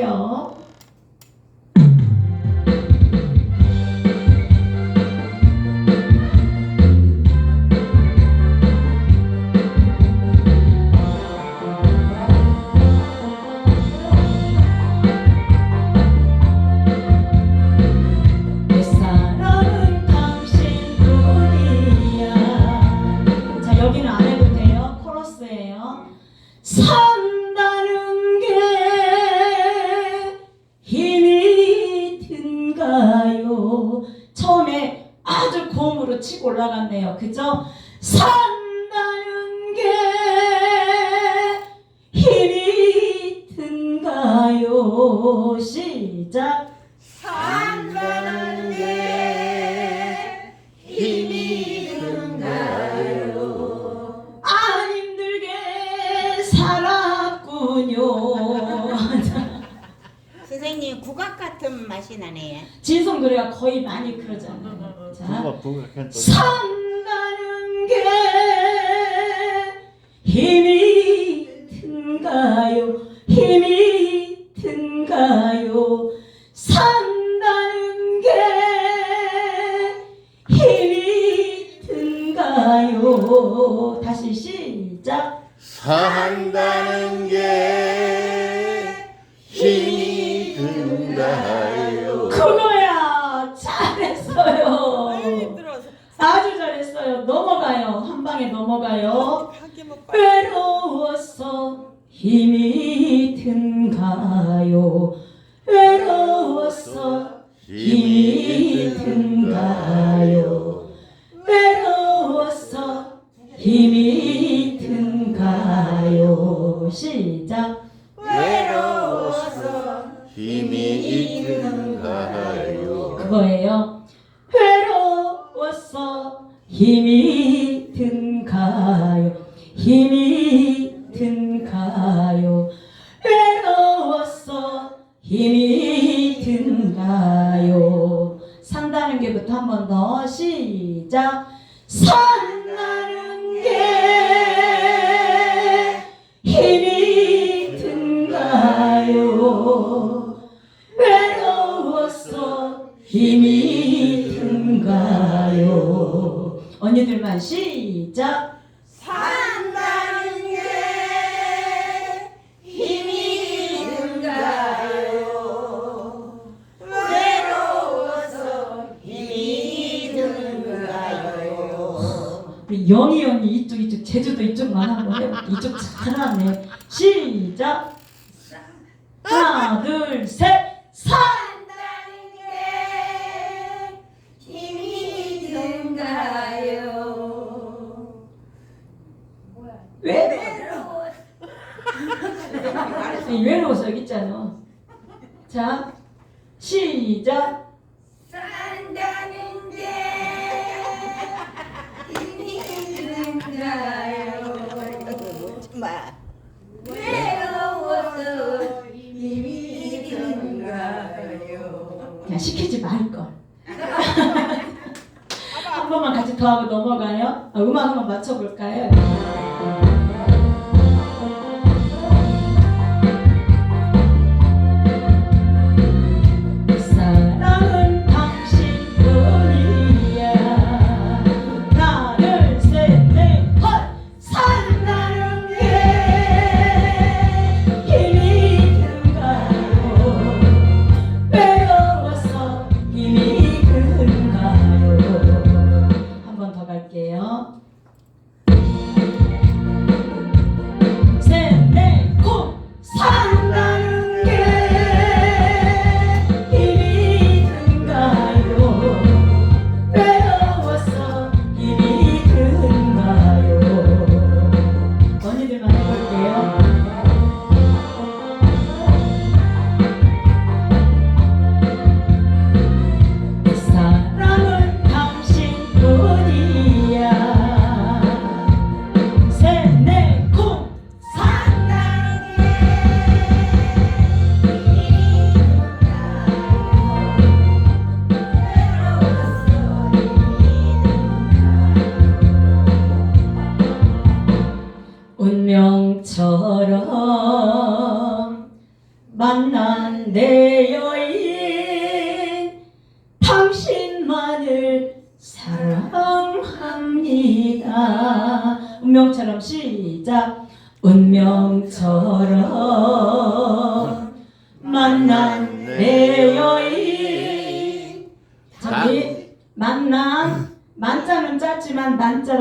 볼게요. 맛이 나네 진성 노래가 거의 많이 그러잖아요. 자, 부가 부가 괜찮다. 산다는 게 힘이 든가요. 외로워서 힘이 든가요. 외로워서 힘이 든가요. 시작. 외로워서 힘이 든다요. 그거예요. 외로워서 힘이 언니들만 시작. 산다는 게 힘이 든가요 외로워서 힘이 든가요 우리 영희 언니 이쪽 이쪽 제주도 이쪽만 한번 해. 이쪽 잘하네. 시작. 하나 둘 셋. 외로워서 여기 있잖아. 자 시작. 산다는 게 힘이 든가요 외로워서 힘이 든가요 그냥 시키지 말 걸. 한 번만 같이 더 하고 넘어가요. 아, 음악 한번 맞춰볼까요?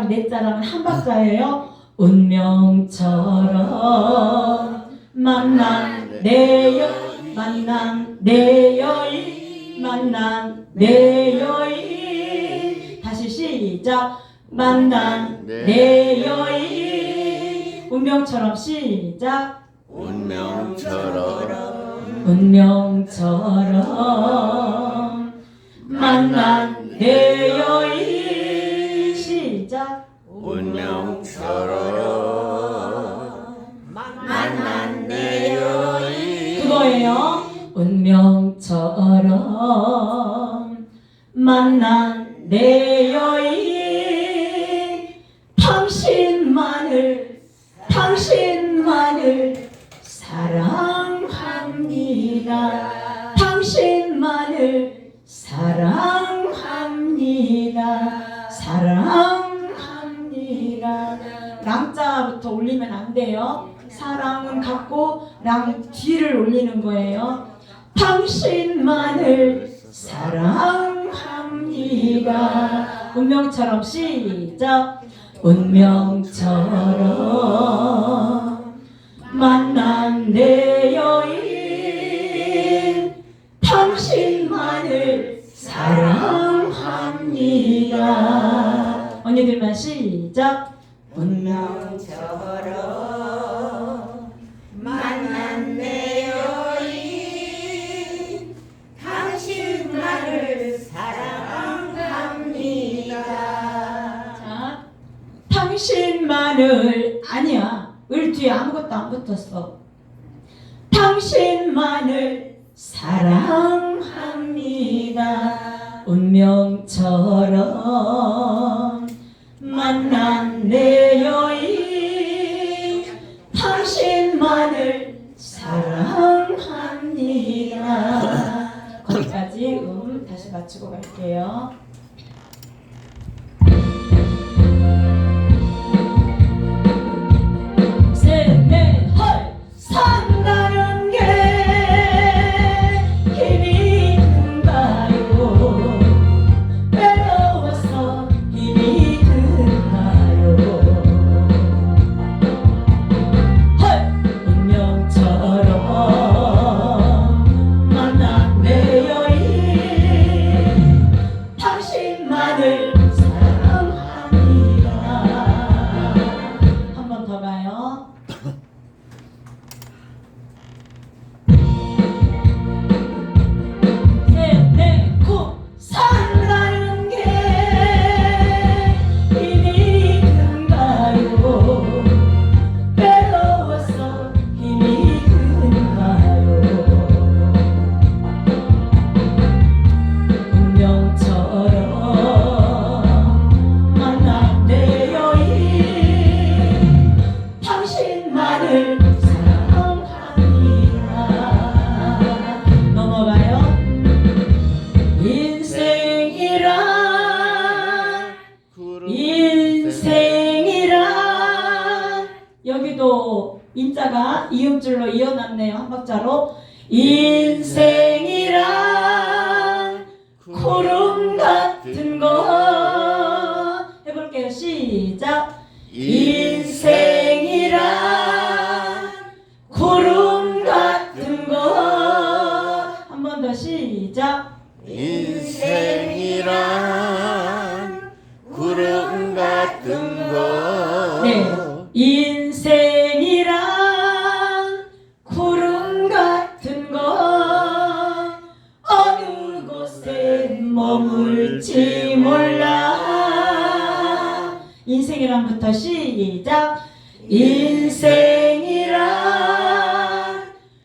자랑 내 자랑은 한 박자예요. 운명처럼 만난 내 여인 만난 내 여인 만난 내 여인. 다시 시작. 만난 내 여인. 운명처럼 시작. 운명처럼 운명처럼 만난 내 여인 내 여인 그거예요. 운명처럼 여 안 돼요? 사랑은 갖고 랑 뒤를 올리는 거예요. 당신만을 사랑합니다. 운명처럼 시작. 운명처럼 만난 내 여인 당신만을 사랑합니다. 언니들만 시작 운명처럼 만난 내 여인 당신만을 사랑합니다 자, 당신만을 아니야. 을 뒤에 아무것도 안 붙었어. 이어놨네요 한 박자로 인생이 머물지 몰라. 인생이란부터 시작. 인생이란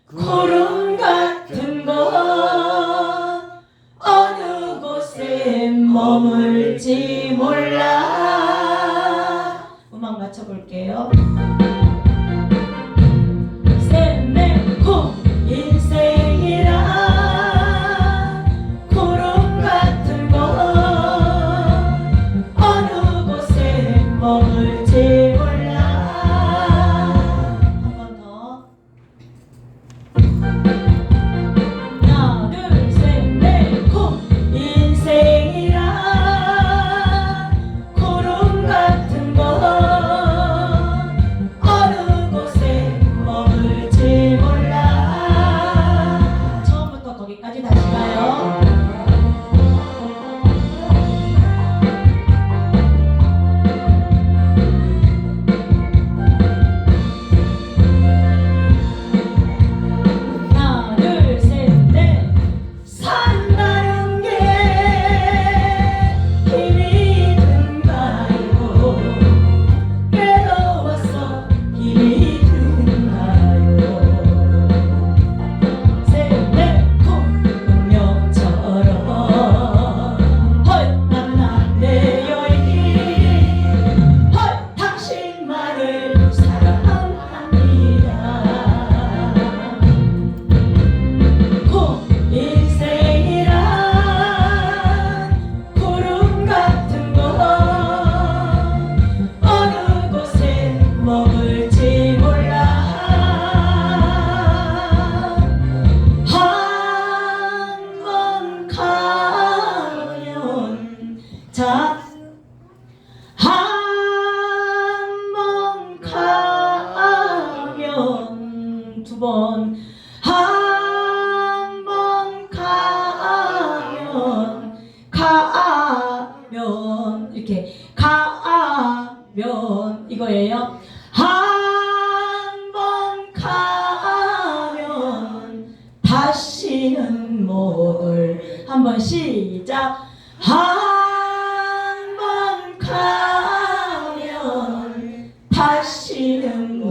구름 같은 거 어느 곳에 머물지 몰라. 음악 맞춰볼게요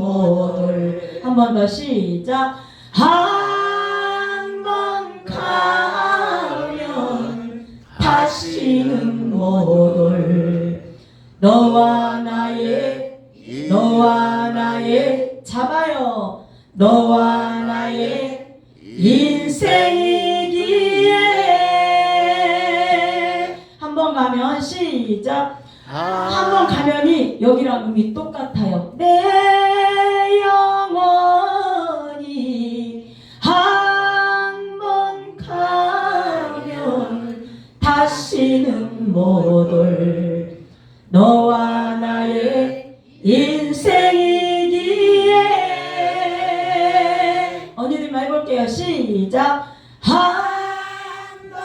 못올 한번 더 시작. 한 번 가면 다시는 못올 너와 나의 너와 나의 잡아요. 너와 나의 인생이기에. 한 번 가면 시작. 한 번 가면이 여기랑 음이 똑같아요. 내 시작 한 번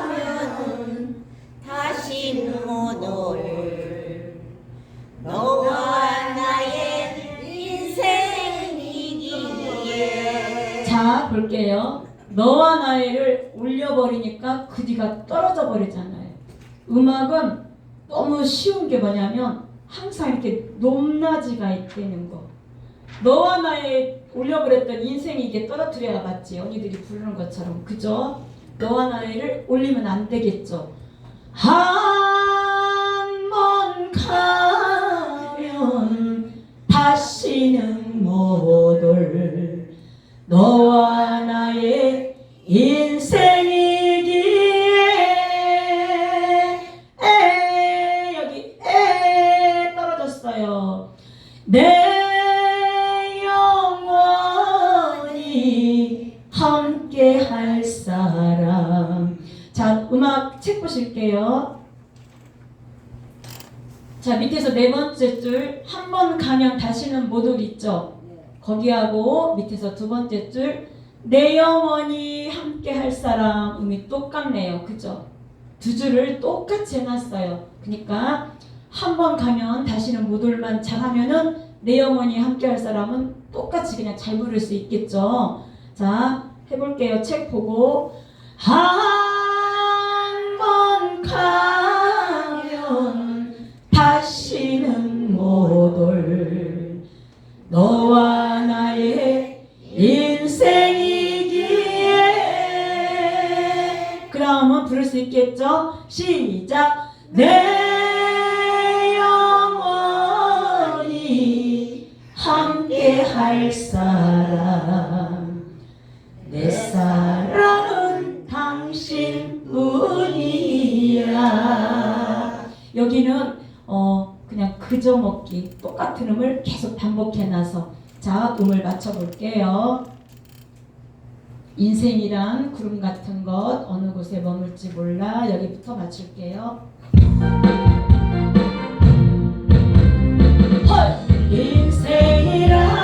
가면 다시 못올 너와 나의 인생이기에 자 볼게요. 너와 나의를 올려버리니까 그 뒤가 떨어져 버리잖아요. 음악은 너무 쉬운 게 뭐냐면 항상 이렇게 높낮이가 있다는 거. 너와 나의 올려버렸던 인생이 이게 떨어뜨려야 맞지. 언니들이 부르는 것처럼 그죠? 너와 나의를 올리면 안 되겠죠. 한 번 가면 다시는 못 올 너와 나의 인생이기에 에 여기 에 떨어졌어요 내 음악 책 보실게요 자 밑에서 네 번째 줄 한 번 가면 다시는 못올 있죠 거기하고 밑에서 두 번째 줄 내 영원히 함께 할 사람 음이 똑같네요. 그죠? 두 줄을 똑같이 해놨어요. 그러니까 한 번 가면 다시는 못 올만 잘하면은 내 영원히 함께 할 사람은 똑같이 그냥 잘 부를 수 있겠죠. 자, 해볼게요. 책 보고 한번 가면 다시는 못올 너와 나의 인생이기에. 그러면 부를 수 있겠죠? 시작. 내 영원히 함께 할 사람 그냥 그저 먹기 똑같은 음을 계속 반복해놔서 자 음을 맞춰볼게요. 인생이란 구름 같은 것 어느 곳에 머물지 몰라. 여기부터 맞출게요. 헐! 인생이란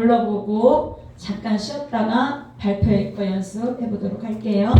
불러보고 잠깐 쉬었다가 발표 앵커 연습해 보도록 할게요.